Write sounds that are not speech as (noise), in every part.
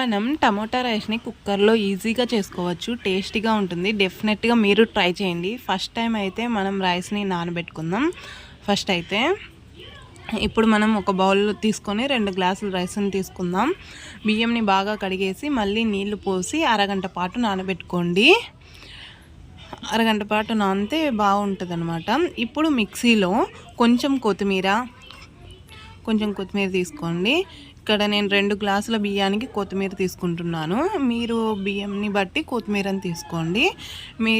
మనం టమోటా రైస్ని కుక్కర్లో ఈజీగా చేసుకోవచ్చు టేస్టీగా ఉంటుంది. డెఫినెట్గా మీరు ట్రై చేయండి. ఫస్ట్ టైం అయితే మనం రైస్ని నానబెట్టుకుందాం. ఫస్ట్ అయితే ఇప్పుడు మనం ఒక బౌల్ తీసుకొని రెండు గ్లాసులు రైస్ని తీసుకుందాం. బియ్యంని బాగా కడిగేసి మళ్ళీ నీళ్ళు పోసి అరగంట పాటు నానబెట్టుకోండి. అరగంట పాటు నానితే బాగుంటుంది అనమాట ఇప్పుడు మిక్సీలో కొంచెం కొత్తిమీర కొంచెం కొత్తిమీర తీసుకోండి. ఇక్కడ నేను రెండు గ్లాసుల బియ్యానికి కొత్తిమీర తీసుకుంటున్నాను. మీరు బియ్యంని బట్టి కొత్తిమీరని తీసుకోండి. మీ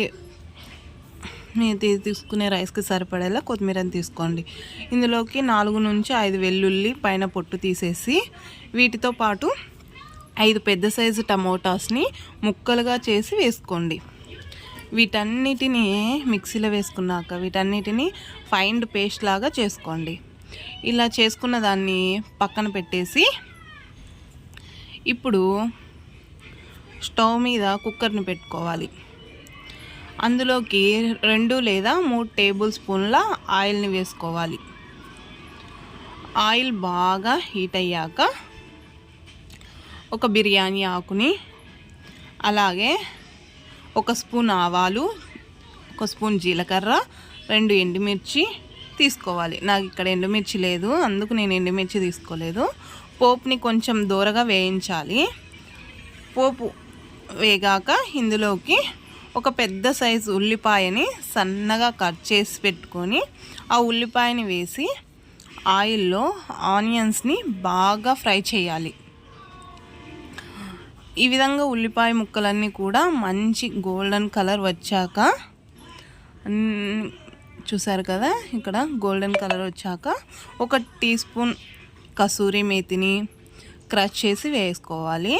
మీరు తీసుకునే రైస్కి సరిపడేలా కొత్తిమీరని తీసుకోండి. ఇందులోకి నాలుగు నుంచి ఐదు వెల్లుల్లి పైన పొట్టు తీసేసి వీటితో పాటు ఐదు పెద్ద సైజు టమోటాస్ని ముక్కలుగా చేసి వేసుకోండి. వీటన్నిటిని మిక్సీలో వేసుకున్నాక వీటన్నిటిని ఫైండ్ పేస్ట్ లాగా చేసుకోండి. ఇలా చేసుకున్న దాన్ని పక్కన పెట్టేసి ఇప్పుడు స్టవ్ మీద కుక్కర్ని పెట్టుకోవాలి. అందులోకి రెండు లేదా మూడు టేబుల్ స్పూన్ల ఆయిల్ని వేసుకోవాలి. ఆయిల్ బాగా హీట్ అయ్యాక ఒక బిర్యానీ ఆకుని అలాగే ఒక స్పూన్ ఆవాలు ఒక స్పూన్ జీలకర్ర రెండు ఎండుమిర్చి తీసుకోవాలి. నాకు ఇక్కడ ఎండుమిర్చి లేదు అందుకు నేను ఎండుమిర్చి తీసుకోలేదు. పోపుని కొంచెం దూరగా వేయించాలి. పోపు వేగాక ఇందులోకి ఒక పెద్ద సైజు ఉల్లిపాయని సన్నగా కట్ చేసి పెట్టుకొని ఆ ఉల్లిపాయని వేసి ఆయిల్లో ఆనియన్స్ని బాగా ఫ్రై చేయాలి. ఈ విధంగా ఉల్లిపాయ ముక్కలన్నీ కూడా మంచి గోల్డెన్ కలర్ వచ్చాక చూసారు కదా ఇక్కడ గోల్డెన్ కలర్ వచ్చాక ఒక టీ స్పూన్ కసూరి మేతిని క్రష్ చేసి వేసుకోవాలి.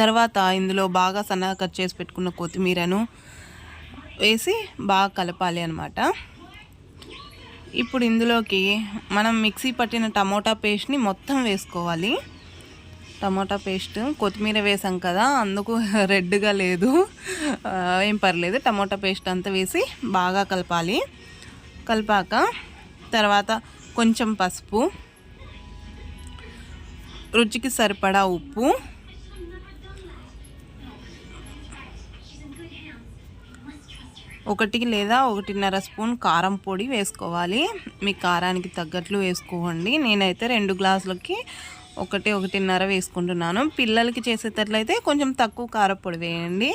తర్వాత ఇందులో బాగా సన్నగా కట్ చేసి పెట్టుకున్న కొత్తిమీరను వేసి బాగా కలపాలి అనమాట ఇప్పుడు ఇందులోకి మనం మిక్సీ పట్టిన టమోటా పేస్ట్ని మొత్తం వేసుకోవాలి. టమోటా పేస్ట్ కొత్తిమీర వేసాం కదా అందుకు (laughs) రెడ్గా లేదు. ఏం పర్లేదు టమోటా పేస్ట్ అంతా వేసి బాగా కలపాలి. కలిపాక తర్వాత కొంచెం పసుపు రుచికి సరిపడా ఉప్పు ఒకటికి లేదా ఒకటిన్నర స్పూన్ కారం పొడి వేసుకోవాలి. మీ కారానికి తగ్గట్లు వేసుకోండి. నేనైతే రెండు గ్లాసులకి ఒకటి ఒకటిన్నర వేసుకుంటున్నాను. పిల్లలకి చేసేటట్లయితే కొంచెం తక్కువ కారపొడి వేయండి.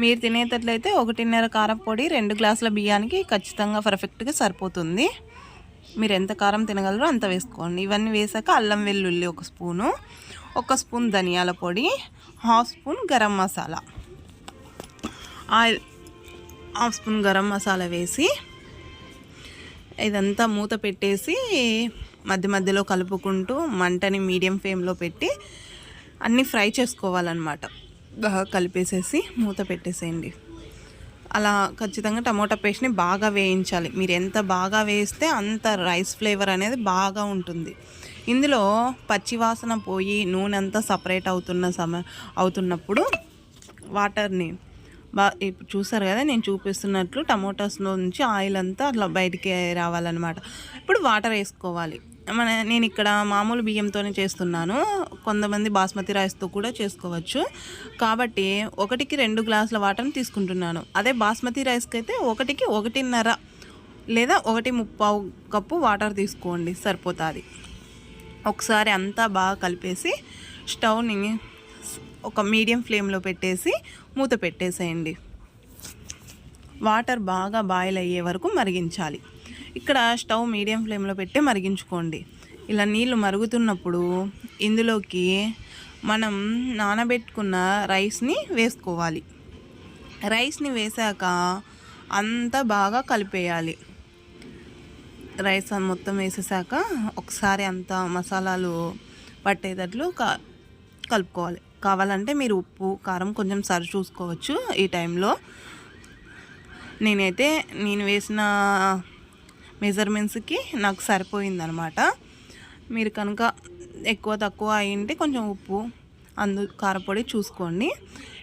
మీరు తినేటట్లయితే ఒకటిన్నర కారపొడి రెండు గ్లాసుల బియ్యానికి ఖచ్చితంగా పర్ఫెక్ట్గా సరిపోతుంది. మీరు ఎంత కారం తినగలరో అంత వేసుకోండి. ఇవన్నీ వేసాక అల్లం వెల్లుల్లి ఒక స్పూను ఒక స్పూన్ ధనియాల పొడి half spoon garam masala. Oil half spoon garam masala వేసి ఇదంతా మూత పెట్టేసి మధ్య మధ్యలో కలుపుకుంటూ మంటని మీడియం ఫ్లేమ్లో పెట్టి అన్నీ ఫ్రై చేసుకోవాలన్నమాట. బాగా కలిపేసేసి మూత పెట్టేసేయండి. అలా ఖచ్చితంగా టమోటా పేస్ట్ని బాగా వేయించాలి. మీరు ఎంత బాగా వేస్తే అంత రైస్ ఫ్లేవర్ అనేది బాగా ఉంటుంది. ఇందులో పచ్చివాసన పోయి నూనె అంతా సపరేట్ అవుతున్న సమ అవుతున్నప్పుడు వాటర్ని బా ఇప్పుడు చూసారు కదా నేను చూపిస్తున్నట్లు టమోటాస్లో నుంచి ఆయిల్ అంతా అట్లా బయటికి రావాలన్నమాట. ఇప్పుడు వాటర్ వేసుకోవాలి. మన నేను ఇక్కడ మామూలు బియ్యంతోనే చేస్తున్నాను. కొంతమంది బాస్మతి రైస్తో కూడా చేసుకోవచ్చు. కాబట్టి ఒకటికి రెండు గ్లాసుల వాటర్ని తీసుకుంటున్నాను. అదే బాస్మతి రైస్కి అయితే ఒకటికి ఒకటిన్నర లేదా ఒకటి ముప్పావు కప్పు వాటర్ తీసుకోండి సరిపోతుంది. ఒకసారి అంతా బాగా కలిపేసి స్టవ్ని ఒక మీడియం ఫ్లేమ్లో పెట్టేసి మూత పెట్టేసేయండి. వాటర్ బాగా బాయిల్ అయ్యే వరకు మరిగించాలి. ఇక్కడ స్టవ్ మీడియం ఫ్లేమ్లో పెట్టి మరిగించుకోండి. ఇలా నీళ్ళు మరుగుతున్నప్పుడు ఇందులోకి మనం నానబెట్టుకున్న రైస్ని వేసుకోవాలి. రైస్ని వేసాక అంతా బాగా కలిపేయాలి. రైస్ మొత్తం వేసేసాక ఒకసారి అంతా మసాలాలు పట్టేటట్లు క కలుపుకోవాలి. కావాలంటే మీరు ఉప్పు కారం కొంచెం సరి చూసుకోవచ్చు ఈ టైంలో. నేనైతే నేను వేసిన మెజర్మెంట్స్కి నాకు సరిపోయిందనమాట మీరు కనుక ఎక్కువ తక్కువ అయింటే కొంచెం ఉప్పు అందు కారపొడి చూసుకోండి.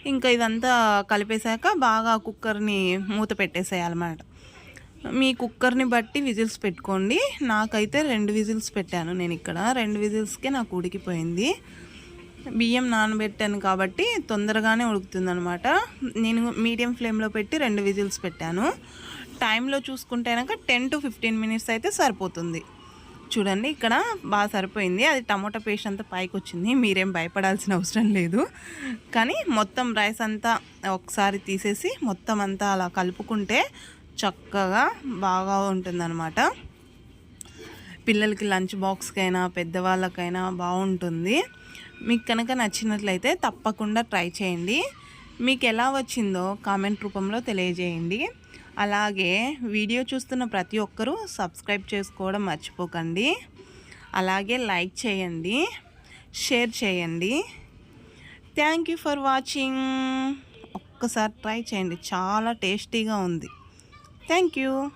ఇంకా ఇదంతా కలిపేశాక బాగా కుక్కర్ని మూత పెట్టేసేయాలన్నమాట. మీ కుక్కర్ని బట్టి విజిల్స్ పెట్టుకోండి. నాకైతే రెండు విజిల్స్ పెట్టాను నేను ఇక్కడ. రెండు విజిల్స్కే నాకు ఉడికిపోయింది. బియ్యం నానబెట్టాను కాబట్టి తొందరగానే ఉడుకుతుంది అనమాట నేను మీడియం ఫ్లేమ్లో పెట్టి రెండు విజిల్స్ పెట్టాను. టైంలో చూసుకుంటేనాక టెన్ టు ఫిఫ్టీన్ మినిట్స్ అయితే సరిపోతుంది. చూడండి ఇక్కడ బాగా సరిపోయింది. అది టమోటా పేస్ట్ అంతా పైకి వచ్చింది. మీరేం భయపడాల్సిన అవసరం లేదు. కానీ మొత్తం రైస్ అంతా ఒకసారి తీసేసి మొత్తం అంతా అలా కలుపుకుంటే చక్కగా బాగా ఉంటుందన్నమాట. పిల్లలకి లంచ్ బాక్స్కైనా పెద్దవాళ్ళకైనా బాగుంటుంది. మీకు కనుక నచ్చినట్లయితే తప్పకుండా ట్రై చేయండి. మీకు ఎలా వచ్చిందో కామెంట్ రూపంలో తెలియజేయండి. అలాగే వీడియో చూస్తున్న ప్రతి ఒక్కరూ సబ్స్క్రైబ్ చేసుకోవడం మర్చిపోకండి. అలాగే లైక్ చేయండి. షేర్ చేయండి. Thank you for watching. ఒక్కసారి ట్రై చేయండి. చాలా టేస్టీగా ఉంది. Thank you.